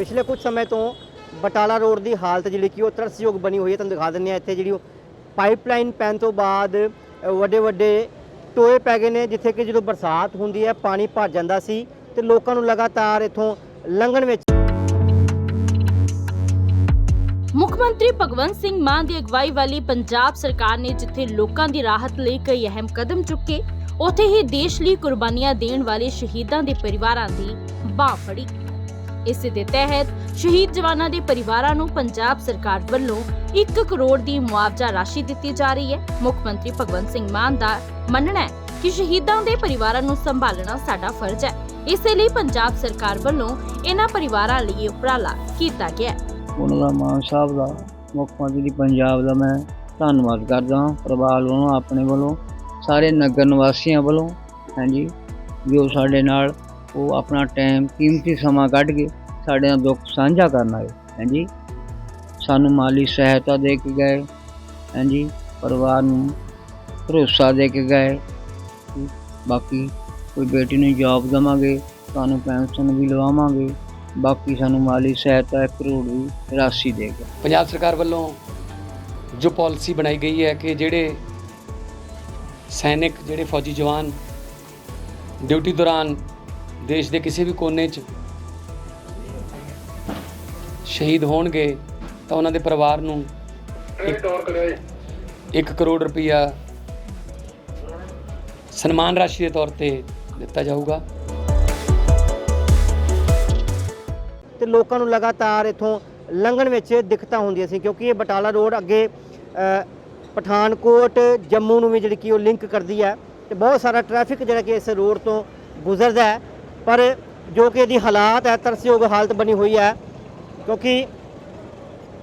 ਪਿਛਲੇ ਕੁਝ ਸਮੇਂ ਤੋਂ ਬਟਾਲਾ ਰੋਡ ਦੀ ਹਾਲਤ ਜਿਹੜੀ ਕਿ ਉਹ ਤਰਸਯੋਗ ਬਣੀ ਹੋਈ ਹੈ, ਤੁਹਾਨੂੰ ਦਿਖਾ ਦਿੰਦੇ ਆ ਇੱਥੇ ਜਿਹੜੀ ਉਹ ਪਾਈਪਲਾਈਨ ਪੈਣ ਤੋਂ ਬਾਅਦ ਵੱਡੇ ਵੱਡੇ ਟੋਏ ਪੈ ਗਏ ਨੇ, ਜਿੱਥੇ ਕਿ ਜਦੋਂ ਬਰਸਾਤ ਹੁੰਦੀ ਹੈ, ਪਾਣੀ ਭਰ ਜਾਂਦਾ ਸੀ ਤੇ ਲੋਕਾਂ ਨੂੰ ਲਗਾਤਾਰ ਇੱਥੋਂ ਲੰਘਣ ਵਿੱਚ ਮੁੱਖ ਮੰਤਰੀ ਭਗਵੰਤ ਸਿੰਘ ਮਾਨ ਦੀ ਅਗਵਾਈ ਵਾਲੀ ਪੰਜਾਬ ਸਰਕਾਰ ਨੇ ਜਿੱਥੇ ਲੋਕਾਂ ਦੀ ਰਾਹਤ ਲਈ ਕਈ ਅਹਿਮ ਕਦਮ ਚੁੱਕੇ, ਉੱਥੇ ਹੀ ਦੇਸ਼ ਲਈ ਕੁਰਬਾਨੀਆਂ ਦੇਣ ਵਾਲੇ ਸ਼ਹੀਦਾਂ ਦੇ ਪਰਿਵਾਰਾਂ ਦੀ ਬਾਹ ਫੜੀ। ਇਸੇ ਦੇ ਤਹਿਤ ਸ਼ਹੀਦ ਜਵਾਨਾਂ ਦੇ ਪਰਿਵਾਰਾਂ ਨੂੰ ਪੰਜਾਬ ਸਰਕਾਰ ਵੱਲੋਂ 1 ਕਰੋੜ ਦੀ ਮੁਆਵਜ਼ਾ ਰਾਸ਼ੀ ਦਿੱਤੀ ਜਾ ਰਹੀ ਹੈ। ਮੁੱਖ ਮੰਤਰੀ ਭਗਵੰਤ ਸਿੰਘ ਮਾਨ ਦਾ ਮੰਨਣਾ ਹੈ ਕਿ ਸ਼ਹੀਦਾਂ ਦੇ ਪਰਿਵਾਰਾਂ ਨੂੰ ਸੰਭਾਲਣਾ ਸਾਡਾ ਫਰਜ਼ ਹੈ। ਇਸੇ ਲਈ ਪੰਜਾਬ ਸਰਕਾਰ ਵੱਲੋਂ ਇਹਨਾਂ ਪਰਿਵਾਰਾਂ ਲਈ ਉਪਰਾਲਾ ਕੀਤਾ ਗਿਆ ਉਹਨਾਂ ਦਾ ਮਾਨ ਸਾਹਿਬ ਦਾ, ਮੁੱਖ ਮੰਤਰੀ ਪੰਜਾਬ ਦਾ ਮੈਂ ਧੰਨਵਾਦ ਕਰਦਾ ਹਾਂ। ਪਰਿਵਾਰ ਵੱਲੋਂ, ਆਪਣੇ ਵੱਲੋਂ, ਸਾਰੇ ਨਗਰ ਨਿਵਾਸੀਆਂ ਵੱਲੋਂ, ਹਾਂਜੀ, ਜੋ ਸਾਡੇ ਨਾਲ ਉਹ ਆਪਣਾ ਟਾਈਮ ਕੀਮਤੀ ਸਮਾਂ ਕੱਢ ਕੇ ਸਾਡੇ ਨਾਲ ਦੁੱਖ ਸਾਂਝਾ ਕਰਨ ਆਏ। ਹਾਂਜੀ। ਸਾਨੂੰ ਮਾਲੀ ਸਹਾਇਤਾ ਦੇ ਕੇ ਗਏ। ਹਾਂਜੀ। ਪਰਿਵਾਰ ਨੂੰ ਭਰੋਸਾ ਦੇ ਕੇ ਗਏ। ਬਾਕੀ ਕੋਈ ਬੇਟੀ ਨੂੰ ਜੌਬ ਦੇਵਾਂਗੇ ਤੁਹਾਨੂੰ ਪੈਨਸ਼ਨ ਵੀ ਲਵਾਵਾਂਗੇ। ਬਾਕੀ ਸਾਨੂੰ ਮਾਲੀ ਸਹਾਇਤਾ 1 ਕਰੋੜ ਦੀ ਰਾਸ਼ੀ ਦੇਗਾ ਪੰਜਾਬ ਸਰਕਾਰ ਵੱਲੋਂ ਜੋ ਪਾਲਿਸੀ ਬਣਾਈ ਗਈ ਹੈ ਕਿ ਜਿਹੜੇ ਸੈਨਿਕ, ਜਿਹੜੇ ਫੌਜੀ ਜਵਾਨ ਡਿਊਟੀ ਦੌਰਾਨ ਦੇਸ਼ ਦੇ ਕਿਸੇ ਵੀ ਕੋਨੇ 'ਚ ਸ਼ਹੀਦ ਹੋਣਗੇ ਤਾਂ ਉਹਨਾਂ ਦੇ ਪਰਿਵਾਰ ਨੂੰ 1 ਕਰੋੜ ਰੁਪਈਆ ਸਨਮਾਨ ਰਾਸ਼ੀ ਦੇ ਤੌਰ ਤੇ ਦਿੱਤਾ ਜਾਊਗਾ। ਤੇ ਲੋਕਾਂ ਨੂੰ ਲਗਾਤਾਰ ਇੱਥੋਂ ਲੰਘਣ ਵਿੱਚ ਦਿੱਕਤਾਂ ਹੁੰਦੀਆਂ ਸੀ ਕਿਉਂਕਿ ਇਹ ਬਟਾਲਾ ਰੋਡ ਅੱਗੇ ਪਠਾਨਕੋਟ ਜੰਮੂ ਨੂੰ ਵੀ ਜਿਹੜੀ ਕਿ ਉਹ ਲਿੰਕ ਕਰਦੀ ਹੈ ਤੇ ਬਹੁਤ ਸਾਰਾ ਟ੍ਰੈਫਿਕ ਜਿਹੜਾ ਕਿ ਇਸ ਰੋਡ ਤੋਂ ਗੁਜ਼ਰਦਾ ਹੈ। ਪਰ ਜੋ ਕਿ ਇਹਦੀ ਹਾਲਾਤ ਹੈ, ਤਰਸਯੋਗ ਹਾਲਤ ਬਣੀ ਹੋਈ ਹੈ, ਕਿਉਂਕਿ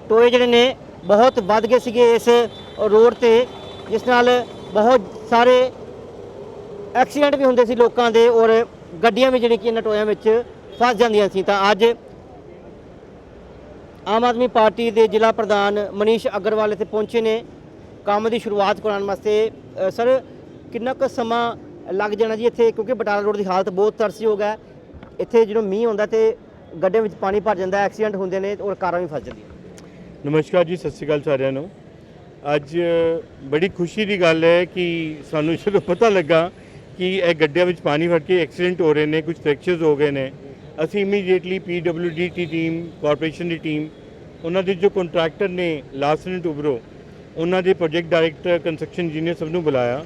ਟੋਏ ਜਿਹੜੇ ਨੇ ਬਹੁਤ ਵੱਧ ਗਏ ਸੀਗੇ ਇਸ ਰੋਡ ਤੇ, ਜਿਸ ਨਾਲ ਬਹੁਤ ਸਾਰੇ ਐਕਸੀਡੈਂਟ ਵੀ ਹੁੰਦੇ ਸੀ ਲੋਕਾਂ ਦੇ ਔਰ ਗੱਡੀਆਂ ਵੀ ਜਿਹੜੀਆਂ ਕਿ ਇਹਨਾਂ ਟੋਇਆਂ ਵਿੱਚ ਫਸ ਜਾਂਦੀਆਂ ਸੀ। ਤਾਂ ਅੱਜ ਆਮ ਆਦਮੀ ਪਾਰਟੀ ਦੇ ਜ਼ਿਲ੍ਹਾ ਪ੍ਰਧਾਨ ਮਨੀਸ਼ ਅਗਰਵਾਲ ਇੱਥੇ ਪਹੁੰਚੇ ਨੇ। ਕੰਮ ਦੀ ਸ਼ੁਰੂਆਤ ਕਰਾਉਣ ਵਾਸਤੇ। ਸਰ, ਕਿੰਨਾ ਕੁ ਸਮਾਂ ਲੱਗ ਜਾਣਾ ਜੀ ਇੱਥੇ, ਕਿਉਂਕਿ ਬਟਾਲਾ ਰੋਡ ਦੀ ਹਾਲਤ ਬਹੁਤ ਤਰਸਯੋਗ ਹੈ। ਇੱਥੇ ਜਦੋਂ ਮੀਂਹ ਹੁੰਦਾ ਤੇ ਗੱਡੇ ਵਿੱਚ ਪਾਣੀ ਭਰ ਜਾਂਦਾ, ਐਕਸੀਡੈਂਟ ਹੁੰਦੇ ਨੇ ਔਰ ਕਾਰਾਂ ਵੀ ਫਸ ਜਾਂਦੀਆਂ। ਨਮਸਕਾਰ ਜੀ, ਸਤਿ ਸ਼੍ਰੀ ਅਕਾਲ ਸਾਰਿਆਂ ਨੂੰ। ਅੱਜ ਬੜੀ ਖੁਸ਼ੀ ਦੀ ਗੱਲ ਹੈ ਕਿ ਸਾਨੂੰ ਜਦੋਂ ਪਤਾ ਲੱਗਾ ਕਿ ਇਹ ਗੱਡਿਆਂ ਵਿੱਚ ਪਾਣੀ ਭਰ ਕੇ ਐਕਸੀਡੈਂਟ ਹੋ ਰਹੇ ਨੇ, ਕੁਝ ਫ੍ਰੈਕਚਰਸ ਹੋ ਗਏ ਨੇ। ਅਸੀਂ ਇਮੀਡੀਏਟਲੀ ਪੀਡਬਲਯੂਡੀ ਦੀ ਟੀਮ, ਕਾਰਪੋਰੇਸ਼ਨ ਦੀ ਟੀਮ, ਉਹਨਾਂ ਦੇ ਜੋ ਕੰਟਰੈਕਟਰ ਨੇ ਲਾਸਨ ਟੂਬਰੋ ਉਹਨਾਂ ਦੇ ਪ੍ਰੋਜੈਕਟ ਡਾਇਰੈਕਟਰ, ਕੰਸਟਰਕਸ਼ਨ ਇੰਜੀਨੀਅਰ ਸਭ ਨੂੰ ਬੁਲਾਇਆ।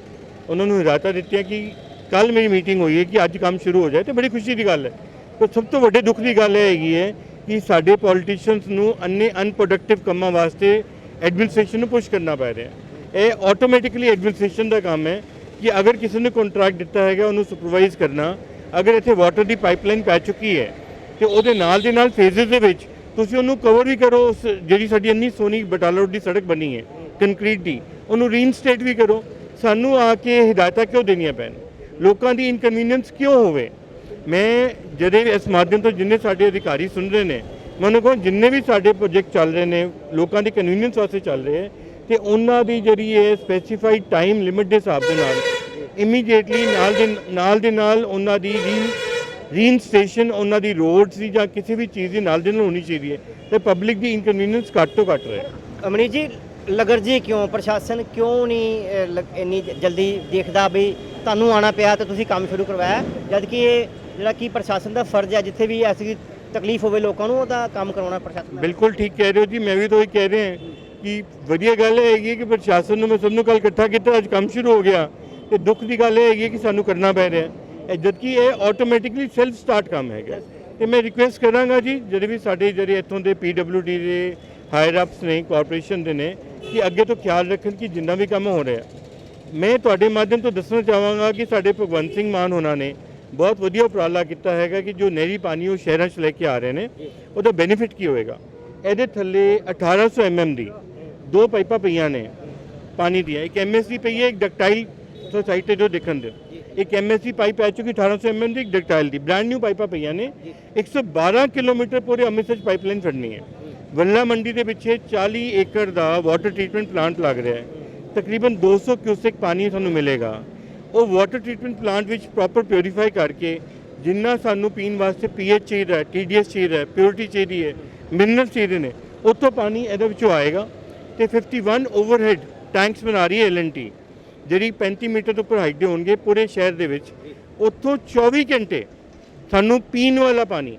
ਉਹਨਾਂ ਨੂੰ ਹਦਾਇਤਾਂ ਦਿੱਤੀਆਂ ਕਿ ਕੱਲ ਮੇਰੀ ਮੀਟਿੰਗ ਹੋਈ ਹੈ ਕਿ ਅੱਜ ਕੰਮ ਸ਼ੁਰੂ ਹੋ ਜਾਏ ਤੇ ਬੜੀ ਖੁਸ਼ੀ ਦੀ ਗੱਲ ਹੈ। ਪਰ ਸਭ ਤੋਂ ਵੱਡੇ ਦੁੱਖ ਦੀ ਗੱਲ ਇਹ ਹੈਗੀ ਹੈ ਕਿ ਸਾਡੇ ਪੋਲੀਟੀਸ਼ੀਅਨਸ ਨੂੰ ਅੰਨੇ ਅਨਪ੍ਰੋਡਕਟਿਵ ਕੰਮਾਂ ਵਾਸਤੇ ਐਡਮਿਨਿਸਟ੍ਰੇਸ਼ਨ ਨੂੰ ਪੁਸ਼ ਕਰਨਾ ਪੈ ਰਿਹਾ ਇਹ ਆਟੋਮੈਟਿਕਲੀ ਐਡਮਿਨਿਸਟ੍ਰੇਸ਼ਨ ਦਾ ਕੰਮ ਹੈ ਕਿ ਅਗਰ ਕਿਸੇ ਨੇ ਕੰਟਰੈਕਟ ਦਿੱਤਾ ਹੈਗਾ, ਉਹਨੂੰ ਸੁਪਰਵਾਈਜ਼ ਕਰਨਾ, ਅਗਰ ਇੱਥੇ ਵਾਟਰ ਦੀ ਪਾਈਪਲਾਈਨ ਪੈ ਚੁੱਕੀ ਹੈ ਤੇ ਉਹਦੇ ਨਾਲ ਦੇ ਨਾਲ ਫੇਜ਼ਸ ਦੇ ਵਿੱਚ ਤੁਸੀਂ ਉਹਨੂੰ ਕਵਰ ਵੀ ਕਰੋ, ਉਸ ਜਿਹੜੀ ਸਾਡੀ ਇੰਨੀ ਸੋਹਣੀ ਬਟਾਲਾ ਰੋਡ ਦੀ ਸੜਕ ਬਣੀ ਹੈ ਕੰਕਰੀਟ ਦੀ, ਉਹਨੂੰ ਰੀਇਨਸਟੇਟ ਵੀ ਕਰੋ। ਸਾਨੂੰ ਆ ਕੇ ਹਦਾਇਤਾਂ ਕਿਉਂ ਦੇਣੀਆਂ ਪੈਣ? ਲੋਕਾਂ ਦੀ ਇਨਕਨਵੀਨੀਅੰਸ ਕਿਉਂ ਹੋਵੇ? ਮੈਂ ਜਿਹੜੇ ਇਸ ਮਾਧਿਅਮ ਤੋਂ ਜਿੰਨੇ ਸਾਡੇ ਅਧਿਕਾਰੀ ਸੁਣ ਰਹੇ ਨੇ ਮੈਨੂੰ ਕਹੋ ਜਿੰਨੇ ਵੀ ਸਾਡੇ ਪ੍ਰੋਜੈਕਟ ਚੱਲ ਰਹੇ ਨੇ, ਲੋਕਾਂ ਦੀ ਕਨਵੀਨੀਅੰਸ ਵਾਸਤੇ ਚੱਲ ਰਹੇ ਹੈ, ਤੇ ਉਹਨਾਂ ਦੀ ਜਿਹੜੀ ਹੈ ਸਪੈਸੀਫਾਈਡ ਟਾਈਮ ਲਿਮਿਟ ਦੇ ਹਿਸਾਬ ਦੇ ਨਾਲ ਇਮੀਡੀਏਟਲੀ ਨਾਲ ਦੇ ਨਾਲ ਦੇ ਨਾਲ ਉਹਨਾਂ ਦੀ ਰੀ ਰੀਇਨਸਟੇਸ਼ਨ ਉਹਨਾਂ ਦੀ ਰੋਡਸ ਦੀ ਜਾਂ ਕਿਸੇ ਵੀ ਚੀਜ਼ ਦੀ ਨਾਲ ਦੇ ਨਾਲ ਹੋਣੀ ਚਾਹੀਦੀ ਹੈ, ਤੇ ਪਬਲਿਕ ਦੀ ਇਨਕਨਵੀਨੀਅੰਸ ਘੱਟ ਤੋਂ ਘੱਟ ਰਹੇ। ਅਮਨੀਤ ਜੀ ਲਗਰਜੀ ਕਿਉਂ? ਪ੍ਰਸ਼ਾਸਨ ਕਿਉਂ ਨਹੀਂ ਇੰਨੀ ਜਲਦੀ ਦੇਖਦਾ ਵੀ ਤੁਹਾਨੂੰ ਆਣਾ ਪਿਆ ਤੇ ਤੁਸੀਂ ਕੰਮ ਸ਼ੁਰੂ ਕਰਵਾਇਆ? ਜਦ ਕਿ ਇਹ ਜਿਹੜਾ ਕਿ ਪ੍ਰਸ਼ਾਸਨ ਦਾ ਫਰਜ਼ ਹੈ, ਜਿੱਥੇ ਵੀ ਐਸੀ ਤਕਲੀਫ ਹੋਵੇ ਲੋਕਾਂ ਨੂੰ, ਉਹਦਾ ਕੰਮ ਕਰਵਾਉਣਾ ਪ੍ਰਸ਼ਾਸਨ ਬਿਲਕੁਲ ਠੀਕ ਕਹਿ ਰਹੇ ਹੋ ਜੀ, ਮੈਂ ਵੀ ਤਾਂ ਉਹੀ ਕਹਿ ਰਿਹਾ ਕਿ ਵਧੀਆ ਗੱਲ ਇਹ ਹੈਗੀ ਹੈ ਕਿ ਪ੍ਰਸ਼ਾਸਨ ਨੂੰ, ਮੈਂ ਸਭ ਨੂੰ ਕੱਲ ਇਕੱਠਾ ਕੀਤਾ, ਅੱਜ ਕੰਮ ਸ਼ੁਰੂ ਹੋ ਗਿਆ ਤੇ ਦੁੱਖ ਦੀ ਗੱਲ ਇਹ ਹੈਗੀ ਹੈ ਕਿ ਸਾਨੂੰ ਕਰਨਾ ਪੈ ਰਿਹਾ ਹੈ। ਜਦਕਿ ਇਹ ਆਟੋਮੈਟਿਕਲੀ ਸੈਲਫ ਸਟਾਰਟ ਕੰਮ ਹੈਗਾ। ਤੇ ਮੈਂ ਰਿਕੁਐਸਟ ਕਰਾਂਗਾ ਜੀ, ਜਿਹੜੇ ਵੀ ਸਾਡੇ, ਜਿਹੜੇ ਇੱਥੋਂ ਦੇ ਪੀਡਬਲਯੂਡੀ ਦੇ ਹਾਇਰ ਅਪਸ ਨੇ ਕਾਰਪੋਰੇਸ਼ਨ ਦੇ ਨੇ ਕਿ ਅੱਗੇ ਤੋਂ ਖਿਆਲ ਰੱਖਣ ਕਿ ਜਿੰਨਾ ਵੀ ਕੰਮ ਹੋ ਰਿਹਾ ਮੈਂ ਤੁਹਾਡੇ ਮਾਧਿਅਮ ਤੋਂ ਦੱਸਣਾ ਚਾਹਾਂਗਾ ਕਿ ਸਾਡੇ ਭਗਵੰਤ ਸਿੰਘ ਮਾਨ ਹੋਣਾ ਨੇ ਬਹੁਤ ਵਧੀਆ ਉਪਰਾਲਾ ਕੀਤਾ ਹੈਗਾ ਕਿ ਜੋ ਨਹਿਰੀ ਪਾਣੀ ਉਹ ਸ਼ਹਿਰਾਂ 'ਚ ਲੈ ਕੇ ਆ ਰਹੇ ਨੇ, ਉਹਦਾ ਬੈਨੀਫਿਟ ਕੀ ਹੋਏਗਾ ਇਹਦੇ ਥੱਲੇ 1800 ਐਮਐਮ ਦੀ ਦੋ ਪਾਈਪਾਂ ਪਈਆਂ ਨੇ ਪਾਣੀ ਦੀਆਂ। ਇੱਕ ਐਮਐਸਸੀ ਪਈ ਹੈ, ਇੱਕ ਡਕਟਾਈਲ ਸੋਸਾਇਟੀ ਤੇ ਜੋ ਦੇਖਣ ਦਿਓ ਇੱਕ ਐਮਐਸਸੀ ਪਾਈਪ ਪੈ ਚੁੱਕੀ 1800 ਐਮਐਮ ਦੀ, ਇੱਕ ਡਕਟਾਈਲ ਦੀ। ਬ੍ਰਾਂਡ ਨਿਊ ਪਾਈਪਾਂ ਪਈਆਂ ਨੇ। 112 ਕਿਲੋਮੀਟਰ ਪੂਰੇ ਅੰਮ੍ਰਿਤਸਰ 'ਚ ਪਾਈਪਲਾਈਨ ਛੱਡਣੀ ਹੈ। ਵੱਲਾ ਮੰਡੀ ਦੇ ਪਿੱਛੇ 40 ਏਕੜ ਦਾ ਵਾਟਰ ਟ੍ਰੀਟਮੈਂਟ ਪਲਾਂਟ ਲੱਗ ਰਿਹਾ ਹੈ। ਤਕਰੀਬਨ 200 ਕਿਊਸੈਕ ਪਾਣੀ ਤੁਹਾਨੂੰ ਮਿਲੇਗਾ। ਉਹ ਵਾਟਰ ਟ੍ਰੀਟਮੈਂਟ ਪਲਾਂਟ ਵਿੱਚ ਪ੍ਰੋਪਰ ਪਿਉਰੀਫਾਈ ਕਰਕੇ ਜਿੰਨਾ ਸਾਨੂੰ ਪੀਣ ਵਾਸਤੇ ਪੀਐਚ ਚਾਹੀਦਾ ਹੈ ਟੀਡੀਐਸ ਚਾਹੀਦਾ ਹੈ ਪਿਓਰਿਟੀ ਚਾਹੀਦੀ ਹੈ ਮਿਨਰਲ ਚਾਹੀਦੇ ਨੇ, ਉੱਥੋਂ ਪਾਣੀ ਇਹਦੇ ਵਿੱਚੋਂ ਆਏਗਾ ਤੇ 51 ਓਵਰਹੈਡ ਟੈਂਕਸ ਬਣਾ ਰਹੀ ਹੈ ਐਲਐਨਟੀ ਜਿਹੜੀ 35 ਮੀਟਰ ਤੋਂ ਉੱਪਰ ਹਾਈਟ ਦੇ ਹੋਣਗੇ ਪੂਰੇ ਸ਼ਹਿਰ ਦੇ ਵਿੱਚ। ਉੱਥੋਂ 24 ਘੰਟੇ ਸਾਨੂੰ ਪੀਣ ਵਾਲਾ ਪਾਣੀ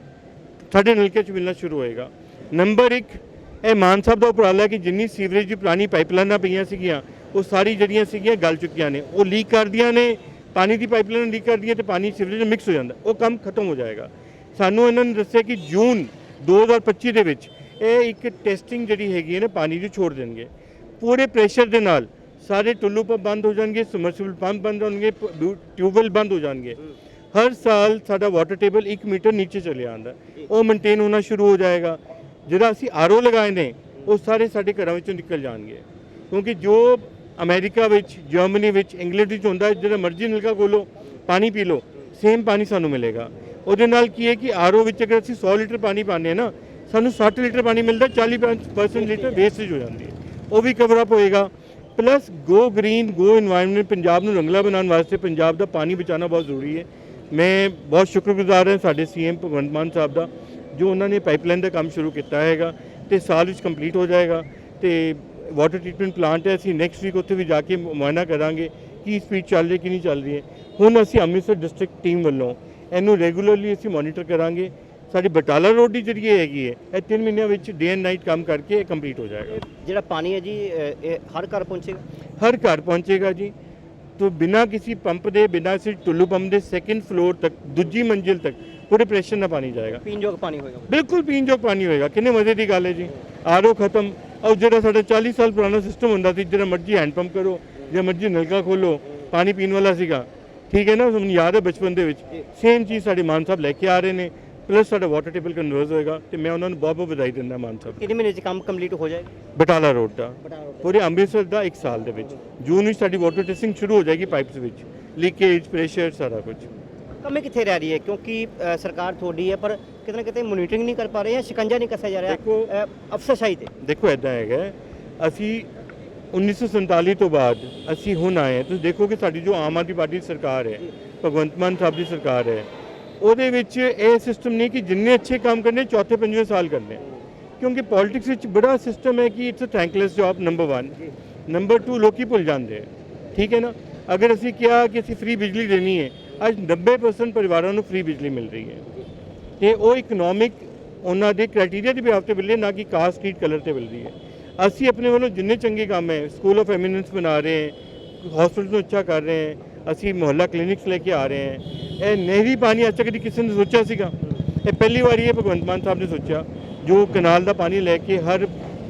ਸਾਡੇ ਨਲਕੇ 'ਚ ਮਿਲਣਾ ਸ਼ੁਰੂ ਹੋਏਗਾ। ਨੰਬਰ 1 ਇਹ ਮਾਨ ਸਾਹਿਬ ਦਾ ਉਪਰਾਲਾ ਕਿ ਜਿੰਨੀ ਸੀਵਰੇਜ ਦੀ ਪੁਰਾਣੀ ਪਾਈਪਲਾਈਨਾਂ ਪਈਆਂ ਸੀਗੀਆਂ, ਉਹ ਸਾਰੀ ਜਿਹੜੀਆਂ ਸੀਗੀਆਂ ਗਲ ਚੁੱਕੀਆਂ ਨੇ। ਉਹ ਲੀਕ ਕਰਦੀਆਂ ਨੇ, ਪਾਣੀ ਦੀ ਪਾਈਪਲਾਈਨ ਲੀਕ ਕਰਦੀਆਂ ਤੇ ਪਾਣੀ ਸੀਵਰੇਜ ਨਾਲ ਮਿਕਸ ਹੋ ਜਾਂਦਾ। ਉਹ ਕੰਮ ਖਤਮ ਹੋ ਜਾਏਗਾ। ਸਾਨੂੰ ਇਹਨਾਂ ਨੇ ਦੱਸਿਆ ਕਿ ਜੂਨ 2025 ਦੇ ਵਿੱਚ ਇਹ ਇੱਕ ਟੈਸਟਿੰਗ ਜਿਹੜੀ ਹੈਗੀ ਹੈ ਨਾ, ਪਾਣੀ ਦੀ ਛੋੜ ਦੇਣਗੇ। ਪੂਰੇ ਪ੍ਰੈਸ਼ਰ ਦੇ ਨਾਲ ਸਾਰੇ ਟੁੱਲੂ ਪੰਪ ਬੰਦ ਹੋ ਜਾਣਗੇ, ਸਮਰਸੀਬਲ ਪੰਪ ਬੰਦ ਹੋਣਗੇ ਟਿਊਬਵੈਲ ਬੰਦ ਹੋ ਜਾਣਗੇ। ਹਰ ਸਾਲ ਸਾਡਾ ਵਾਟਰ ਟੇਬਲ 1 ਮੀਟਰ ਨੀਚੇ ਚਲੇ ਜਾਂਦਾ। ਉਹ ਮੇਨਟੇਨ ਹੋਣਾ ਸ਼ੁਰੂ ਹੋ ਜਾਏਗਾ। ਜਿਹੜਾ ਅਸੀਂ ਆਰਓ ਲਗਾਏ ਨੇ, ਉਹ ਸਾਰੇ ਸਾਡੇ ਘਰਾਂ ਵਿੱਚੋਂ ਨਿਕਲ ਜਾਣਗੇ। ਕਿਉਂਕਿ ਜੋ ਅਮਰੀਕਾ ਵਿੱਚ, ਜਰਮਨੀ ਵਿੱਚ, ਇੰਗਲੈਂਡ ਵਿੱਚ ਹੁੰਦਾ, ਜਿਹੜਾ ਮਰਜ਼ੀ ਨਲਕਾ ਖੋਲੋ, ਪਾਣੀ ਪੀ ਲਓ ਸੇਮ ਪਾਣੀ ਸਾਨੂੰ ਮਿਲੇਗਾ। ਉਹਦੇ ਨਾਲ ਕੀ ਹੈ ਕਿ ਆਰਓ ਵਿੱਚ ਅਗਰ ਅਸੀਂ 100 ਲੀਟਰ ਪਾਣੀ ਪਾਣੇ ਆ ਨਾ, ਸਾਨੂੰ 60 ਲੀਟਰ ਪਾਣੀ ਮਿਲਦਾ 40% ਲੀਟਰ ਵੇਸਟੇਜ ਹੋ ਜਾਂਦੀ ਹੈ। ਉਹ ਵੀ ਕਵਰ ਅਪ ਹੋਏਗਾ। Plus go green go environment Punjab ਨੂੰ ਰੰਗਲਾ ਬਣਾਉਣ ਵਾਸਤੇ ਪੰਜਾਬ ਦਾ ਪਾਣੀ ਬਚਾਉਣਾ ਬਹੁਤ ਜ਼ਰੂਰੀ ਹੈ। ਮੈਂ ਬਹੁਤ ਸ਼ੁਕਰਗੁਜ਼ਾਰ ਹਾਂ ਸਾਡੇ ਸੀਐਮ ਭਗਵੰਤ ਮਾਨ ਸਾਹਿਬ ਦਾ। ਜੋ ਉਹਨਾਂ ਨੇ ਪਾਈਪਲਾਈਨ ਦਾ ਕੰਮ ਸ਼ੁਰੂ ਕੀਤਾ ਹੈਗਾ ਤੇ ਸਾਲ ਵਿੱਚ ਕੰਪਲੀਟ ਹੋ ਜਾਏਗਾ ਤੇ ਵਾਟਰ ਟ੍ਰੀਟਮੈਂਟ ਪਲਾਂਟ ਹੈ ਅਸੀਂ ਨੈਕਸਟ ਵੀਕ ਉੱਥੇ ਵੀ ਜਾ ਕੇ ਮੁਆਇਨਾ ਕਰਾਂਗੇ ਕੀ ਸਪੀਡ ਚੱਲ ਰਹੀ ਕਿ ਨਹੀਂ ਚੱਲ ਰਹੀ ਹੈ। ਹੁਣ ਅਸੀਂ ਅੰਮ੍ਰਿਤਸਰ ਡਿਸਟ੍ਰਿਕਟ ਟੀਮ ਵੱਲੋਂ ਇਹਨੂੰ ਰੈਗੂਲਰਲੀ ਅਸੀਂ ਮੋਨੀਟਰ ਕਰਾਂਗੇ। ਸਾਡੀ ਬਟਾਲਾ ਰੋਡ ਦੀ ਜਿਹੜੀ ਹੈਗੀ ਹੈ ਇਹ 3 ਮਹੀਨਿਆਂ ਵਿੱਚ ਡੇ ਐਂਡ ਨਾਈਟ ਕੰਮ ਕਰਕੇ ਇਹ ਕੰਪਲੀਟ ਹੋ ਜਾਏਗਾ। ਜਿਹੜਾ ਪਾਣੀ ਹੈ ਜੀ ਇਹ ਹਰ ਘਰ ਪਹੁੰਚੇਗਾ? ਹਰ ਘਰ ਪਹੁੰਚੇਗਾ ਜੀ। ਤੋਂ ਬਿਨਾ ਕਿਸੇ ਪੰਪ ਦੇ ਬਿਨਾ ਸਿਰ ਟੁੱਲੂ ਪੰਪ ਦੇ ਸੈਕਿੰਡ ਫਲੋਰ ਤੱਕ ਦੂਜੀ ਮੰਜ਼ਿਲ ਤੱਕ ਪੂਰੇ ਪ੍ਰੈਸ਼ਰ ਨਾਲ ਪਾਣੀ ਜਾਏਗਾ। ਪੀਣਯੋਗ ਪਾਣੀ ਹੋਏਗਾ। ਬਿਲਕੁਲ ਪੀਣ ਯੋਗ ਪਾਣੀ ਹੋਏਗਾ। ਕਿੰਨੇ ਮਜ਼ੇ ਦੀ ਗੱਲ ਹੈ ਜੀ। ਆਰਓ ਖਤਮ। ਔਰ ਜਿਹੜਾ ਸਾਡਾ 40 ਸਾਲ ਪੁਰਾਣਾ ਸਿਸਟਮ ਹੁੰਦਾ ਸੀ ਜਿਹੜਾ ਮਰਜ਼ੀ ਹੈਂਡ ਪੰਪ ਕਰੋ ਜਾਂ ਮਰਜ਼ੀ ਨਲਕਾ ਖੋਲੋ ਪਾਣੀ ਪੀਣ ਵਾਲਾ ਸੀਗਾ। ਠੀਕ ਹੈ ਨਾ ਮੈਨੂੰ ਯਾਦ ਹੈ ਬਚਪਨ ਦੇ ਵਿੱਚ? ਸੇਮ ਚੀਜ਼ ਸਾਡੇ ਮਾਨ ਸਾਹਿਬ ਲੈ ਕੇ ਆ ਰਹੇ ਨੇ। ਪਲੱਸ ਸਾਡਾ ਵਾਟਰ ਟੇਬਲ ਕਨਵਰਸ ਹੋਏਗਾ ਤੇ ਮੈਂ ਉਹਨਾਂ ਨੂੰ ਬਹੁਤ ਬਹੁਤ ਵਧਾਈ ਦਿੰਦਾ ਮਾਨ ਸਾਹਿਬ ਕਿੰਨੇ ਮਹੀਨੇ ਚ ਕੰਮ ਕੰਪਲੀਟ ਹੋ ਜਾਏਗਾ? ਬਟਾਲਾ ਰੋਡ ਦਾ। ਪੂਰੇ ਅੰਮ੍ਰਿਤਸਰ ਦਾ 1 ਸਾਲ ਦੇ ਵਿੱਚ। ਜੂਨ ਵਿੱਚ ਸਾਡੀ ਵਾਟਰ ਟੈਸਟਿੰਗ ਸ਼ੁਰੂ ਹੋ ਜਾਏਗੀ ਪਾਈਪਸ ਵਿੱਚ। ਲੀਕੇਜ ਪ੍ਰੈਸ਼ਰ ਸਾਰਾ ਕੁਝ ਕਮੀ ਕਿੱਥੇ ਰਹਿ ਰਹੀ ਹੈ? ਕਿਉਂਕਿ ਅ, ਸਰਕਾਰ ਤੁਹਾਡੀ ਹੈ ਪਰ ਕਿਤੇ ਨਾ ਕਿਤੇ ਮੋਨੀਟਰਿੰਗ ਨਹੀਂ ਕਰ ਪਾ ਰਹੇ ਜਾਂ ਸ਼ਿਕੰਜਾ ਨਹੀਂ ਕੱਸਿਆ ਜਾ ਰਿਹਾ। ਅ, ਅਫਸਰਸ਼ਾਹੀ ਤੇ। ਦੇਖੋ ਐਦਾਂ ਹੈਗਾ ਹੈ, ਅਸੀਂ 1947 ਤੋਂ ਬਾਅਦ ਅਸੀਂ ਹੁਣ ਆਏ ਹਾਂ ਤੁਸੀਂ ਦੇਖੋ ਕਿ ਸਾਡੀ ਜੋ ਆਮ ਆਦਮੀ ਪਾਰਟੀ ਦੀ ਸਰਕਾਰ ਹੈ ਭਗਵੰਤ ਮਾਨ ਸਾਹਿਬ ਦੀ ਸਰਕਾਰ ਹੈ ਉਹਦੇ ਵਿੱਚ ਇਹ ਸਿਸਟਮ ਨਹੀਂ ਕਿ ਜਿੰਨੇ ਅੱਛੇ ਕੰਮ ਕਰਨੇ ਚੌਥੇ ਪੰਜਵੇਂ ਸਾਲ ਕਰਨੇ। ਕਿਉਂਕਿ ਪੋਲਿਟਿਕਸ ਵਿੱਚ ਬੜਾ ਸਿਸਟਮ ਹੈ ਕਿ it's a thankless job number 1 number 2 ਲੋਕੀ ਭੁੱਲ ਜਾਂਦੇ ਹੈ ਠੀਕ ਹੈ ਨਾ? ਅਗਰ ਅਸੀਂ ਕਿਹਾ ਕਿ ਅਸੀਂ ਫ੍ਰੀ ਬਿਜਲੀ ਦੇਣੀ ਹੈ ਅੱਜ 90% ਪਰਿਵਾਰਾਂ ਨੂੰ ਫ੍ਰੀ ਬਿਜਲੀ ਮਿਲ ਰਹੀ ਹੈ। ਤੇ ਉਹ ਇਕਨੋਮਿਕ ਉਹਨਾਂ ਦੇ ਕ੍ਰਾਈਟੇਰੀਆ ਦੇ ਬਿਹਾਫ ਤੇ ਮਿਲ ਰਹੀ, ਨਾ ਕਿ ਕਾਸਟ ਸਟਰੀਟ ਕਲਰ ਤੇ ਮਿਲ ਰਹੀ ਹੈ। ਅਸੀਂ ਆਪਣੇ ਵੱਲੋਂ ਜਿੰਨੇ ਚੰਗੇ ਕੰਮ ਹੈ ਸਕੂਲ ਆਫ ਐਮੀਨੈਂਸ ਬਣਾ ਰਹੇ ਹਾਂ ਹਸਪੀਟਲ ਨੂੰ ਅੱਛਾ ਕਰ ਰਹੇ ਹਾਂ, ਅਸੀਂ ਮੁਹੱਲਾ ਕਲੀਨਿਕਸ ਲੈ ਕੇ ਆ ਰਹੇ ਹਾਂ। ਇਹ ਨਹਿਰੀ ਪਾਣੀ ਅੱਜ ਤੱਕ ਕਦੀ ਕਿਸੇ ਨੇ ਸੋਚਿਆ ਸੀਗਾ? ਇਹ ਪਹਿਲੀ ਵਾਰੀ ਇਹ ਭਗਵੰਤ ਮਾਨ ਸਾਹਿਬ ਨੇ ਸੋਚਿਆ, ਜੋ ਕਨਾਲ ਦਾ ਪਾਣੀ ਲੈ ਕੇ ਹਰ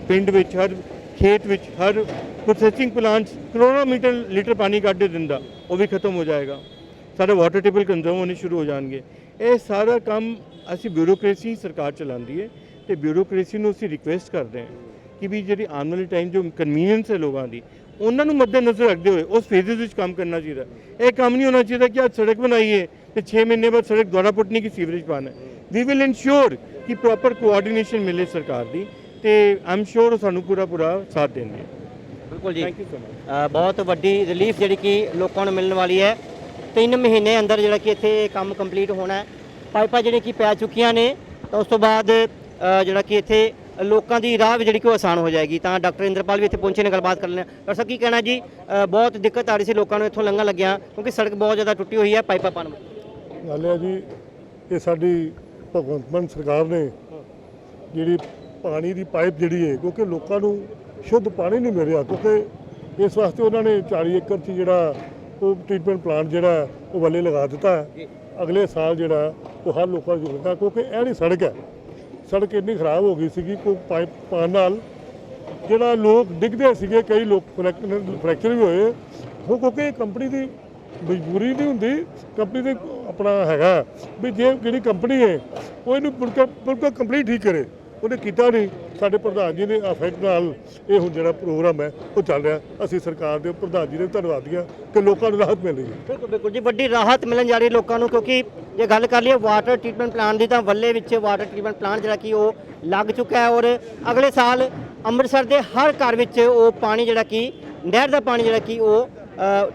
ਪਿੰਡ ਵਿੱਚ, ਹਰ ਖੇਤ ਵਿੱਚ, ਹਰ ਪ੍ਰੋਸੈਸਿੰਗ ਪਲਾਂਟ ਕਰੋੜਾਂ ਮੀਟਰ ਲੀਟਰ ਪਾਣੀ ਕੱਢ ਦਿੰਦਾ, ਉਹ ਵੀ ਖਤਮ ਹੋ ਜਾਏਗਾ। ਸਾਡਾ ਵਾਟਰ ਟੇਬਲ ਕੰਜ਼ਰਵ ਹੋਣੇ ਸ਼ੁਰੂ ਹੋ ਜਾਣਗੇ। ਇਹ ਸਾਰਾ ਕੰਮ ਅਸੀਂ ਬਿਊਰੋਕ੍ਰੇਸੀ ਸਰਕਾਰ ਚਲਾਉਂਦੀ ਹੈ ਤੇ ਬਿਊਰੋਕ੍ਰੇਸੀ ਨੂੰ ਅਸੀਂ ਰਿਕੁਐਸਟ ਕਰਦੇ ਹਾਂ ਕਿ ਵੀ ਜਿਹੜੀ ਆਉਣ ਵਾਲੇ ਟਾਈਮ ਜੋ ਕਨਵੀਨੀਅੰਸ ਹੈ ਲੋਕਾਂ ਦੀ ਉਹਨਾਂ ਨੂੰ ਮੱਦੇਨਜ਼ਰ ਰੱਖਦੇ ਹੋਏ ਉਸ ਫੇਜ਼ਸ ਵਿੱਚ ਕੰਮ ਕਰਨਾ ਚਾਹੀਦਾ। ਇਹ ਕੰਮ ਨਹੀਂ ਹੋਣਾ ਚਾਹੀਦਾ ਕਿ ਅੱਜ ਸੜਕ ਬਣਾਈਏ ਤੇ 6 ਮਹੀਨੇ ਬਾਅਦ ਸੜਕ ਦੁਆਰਾ ਪੁੱਟਣੀ ਕੀ ਸੀਵਰੇਜ ਪਾਣਾ ਵੀ ਵਿਲ ਇਨਸ਼ੋਰ ਕਿ ਪ੍ਰੋਪਰ ਕੋਆਰਡੀਨੇਸ਼ਨ ਮਿਲੇ ਸਰਕਾਰ ਦੀ ਤੇ ਆਮ ਸ਼ੋਰ ਸਾਨੂੰ ਪੂਰਾ ਪੂਰਾ ਸਾਥ ਦੇਣਗੇ। ਬਿਲਕੁਲ ਜੀ। Thank you so much uh, ਬਹੁਤ ਵੱਡੀ ਰਿਲੀਫ ਜਿਹੜੀ ਕਿ ਲੋਕਾਂ ਨੂੰ ਮਿਲਣ ਵਾਲੀ ਹੈ। ਤਿੰਨ ਮਹੀਨੇ ਅੰਦਰ ਜਿਹੜਾ ਕਿ ਇੱਥੇ ਇਹ ਕੰਮ ਕੰਪਲੀਟ ਹੋਣਾ ਹੈ। ਪਾਈਪਾਂ ਜਿਹੜੀਆਂ ਕਿ ਪੈ ਚੁੱਕੀਆਂ ਨੇ, ਤਾਂ ਉਸ ਤੋਂ ਬਾਅਦ ਜਿਹੜਾ ਕਿ ਇੱਥੇ ਲੋਕਾਂ ਦੀ ਰਾਹ ਵੀ ਜਿਹੜੀ ਕਿ ਉਹ ਆਸਾਨ ਹੋ ਜਾਏਗੀ। ਤਾਂ ਡਾਕਟਰ ਇੰਦਰਪਾਲ ਵੀ ਇੱਥੇ ਪਹੁੰਚੇ ਨੇ, ਗੱਲਬਾਤ ਕਰ ਲੈਣਾ। ਡਾਕਟਰ ਸਾਹਿਬ, ਕੀ ਕਹਿਣਾ ਜੀ? ਬਹੁਤ ਦਿੱਕਤ ਆ ਰਹੀ ਸੀ ਲੋਕਾਂ ਨੂੰ, ਇੱਥੋਂ ਲੰਘਣ ਲੱਗਿਆ, ਕਿਉਂਕਿ ਸੜਕ ਬਹੁਤ ਜ਼ਿਆਦਾ ਟੁੱਟੀ ਹੋਈ ਹੈ ਪਾਈਪਾਂ ਪਾਣ ਗੱਲ ਹੈ ਜੀ, ਇਹ ਸਾਡੀ ਭਗਵੰਤ ਮਾਨ ਸਰਕਾਰ ਨੇ ਜਿਹੜੀ ਪਾਣੀ ਦੀ ਪਾਈਪ ਜਿਹੜੀ ਹੈ, ਕਿਉਂਕਿ ਲੋਕਾਂ ਨੂੰ ਸ਼ੁੱਧ ਪਾਣੀ ਨਹੀਂ ਮਿਲ ਰਿਹਾ, ਕਿਉਂਕਿ ਇਸ ਵਾਸਤੇ ਉਹਨਾਂ ਨੇ 40 ਏਕੜ 'ਚ ਜਿਹੜਾ ਟ੍ਰੀਟਮੈਂਟ ਪਲਾਂਟ ਜਿਹੜਾ ਉਹ ਵੱਲੇ ਲਗਾ ਦਿੱਤਾ ਹੈ। ਅਗਲੇ ਸਾਲ ਜਿਹੜਾ ਉਹ ਹਰ ਲੋਕਾਂ ਨੂੰ ਹੈ ਕਿਉਂਕਿ ਇਹ ਜਿਹੜੀ ਸੜਕ ਹੈ। ਸੜਕ ਇੰਨੀ ਖਰਾਬ ਹੋ ਗਈ ਸੀਗੀ ਕੋਈ ਪਾਈਪ ਪਾਣ ਨਾਲ ਜਿਹੜਾ ਲੋਕ ਡਿੱਗਦੇ ਸੀਗੇ ਕਈ ਲੋਕ ਫ੍ਰੈਕਚਰ ਵੀ ਹੋਏ। ਉਹ ਕਿਉਂਕਿ ਕੰਪਨੀ ਦੀ ਮਜਬੂਰੀ ਨਹੀਂ ਹੁੰਦੀ ਕੰਪਨੀ ਦੇ ਆਪਣਾ ਹੈਗਾ ਵੀ ਜੇ ਜਿਹੜੀ ਕੰਪਨੀ ਹੈ ਉਹ ਇਹਨੂੰ ਬਿਲਕੁਲ ਬਿਲਕੁਲ ਕੰਪਲੀਟ ਠੀਕ ਕਰੇ। ਉਹਨੇ ਕੀਤਾ ਨਹੀਂ। ਸਾਡੇ ਪ੍ਰਧਾਨ ਜੀ ਦੇ ਅਫੈਕਟ ਨਾਲ ਇਹ ਹੁਣ ਜਿਹੜਾ ਪ੍ਰੋਗਰਾਮ ਹੈ, ਉਹ ਚੱਲ ਰਿਹਾ। ਅਸੀਂ ਸਰਕਾਰ ਦੇ ਪ੍ਰਧਾਨ ਜੀ ਦੇ ਧੰਨਵਾਦੀ ਕਿ ਲੋਕਾਂ ਨੂੰ ਰਾਹਤ ਮਿਲ ਰਹੀ ਹੈ। ਬਿਲਕੁਲ ਬਿਲਕੁਲ ਜੀ, ਵੱਡੀ ਰਾਹਤ ਮਿਲਣ ਜਾ ਰਹੀ ਹੈ ਲੋਕਾਂ ਨੂੰ ਕਿਉਂਕਿ ਜੇ ਗੱਲ ਕਰ ਲਈਏ ਵਾਟਰ ਟ੍ਰੀਟਮੈਂਟ ਪਲਾਂਟ ਦੀ ਤਾਂ ਵੱਲੇ ਵਿੱਚ ਵਾਟਰ ਟ੍ਰੀਟਮੈਂਟ ਪਲਾਂਟ ਜਿਹੜਾ ਕਿ ਉਹ ਲੱਗ ਚੁੱਕਾ ਹੈ ਔਰ ਅਗਲੇ ਸਾਲ ਅੰਮ੍ਰਿਤਸਰ ਦੇ ਹਰ ਘਰ ਵਿੱਚ ਉਹ ਪਾਣੀ ਜਿਹੜਾ ਕਿ, ਨਹਿਰ ਦਾ ਪਾਣੀ ਜਿਹੜਾ ਕਿ ਉਹ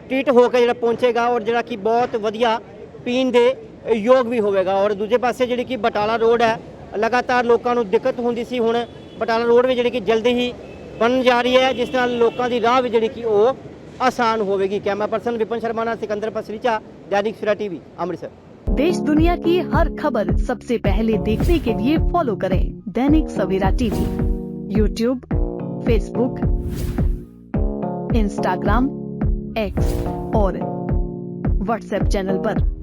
ਟ੍ਰੀਟ ਹੋ ਕੇ ਜਿਹੜਾ ਪਹੁੰਚੇਗਾ ਔਰ ਜਿਹੜਾ ਕਿ ਬਹੁਤ ਵਧੀਆ ਪੀਣ ਦੇ ਯੋਗ ਵੀ ਹੋਵੇਗਾ। ਔਰ ਦੂਜੇ ਪਾਸੇ ਜਿਹੜੀ ਕਿ ਬਟਾਲਾ ਰੋਡ ਹੈ, ਲਗਾਤਾਰ ਲੋਕਾਂ ਨੂੰ ਦਿੱਕਤ ਹੁੰਦੀ ਸੀ। ਹੁਣ ਬਟਾਲਾ ਰੋਡ ਵੀ ਜਿਹੜੀ ਕਿ ਜਲਦੀ ਹੀ ਬਣਨ ਜਾ ਰਹੀ ਹੈ ਜਿਸ ਨਾਲ ਲੋਕਾਂ ਦੀ ਰਾਹ ਵੀ ਜਿਹੜੀ ਕਿ ਉਹ ਆਸਾਨ ਹੋਵੇਗੀ ਕੈਮਰਾ ਪਰਸਨ ਵਿਪਨ ਸ਼ਰਮਾ ਨਾਲ ਸਿਕੰਦਰ ਪਸਰੀਚਾ दैनिक सवेरा टीवी अमृतसर देश दुनिया की हर खबर सबसे पहले देखने के लिए फॉलो करें Dainik Savera TV YouTube Facebook Instagram X और व्हाट्सएप चैनल पर।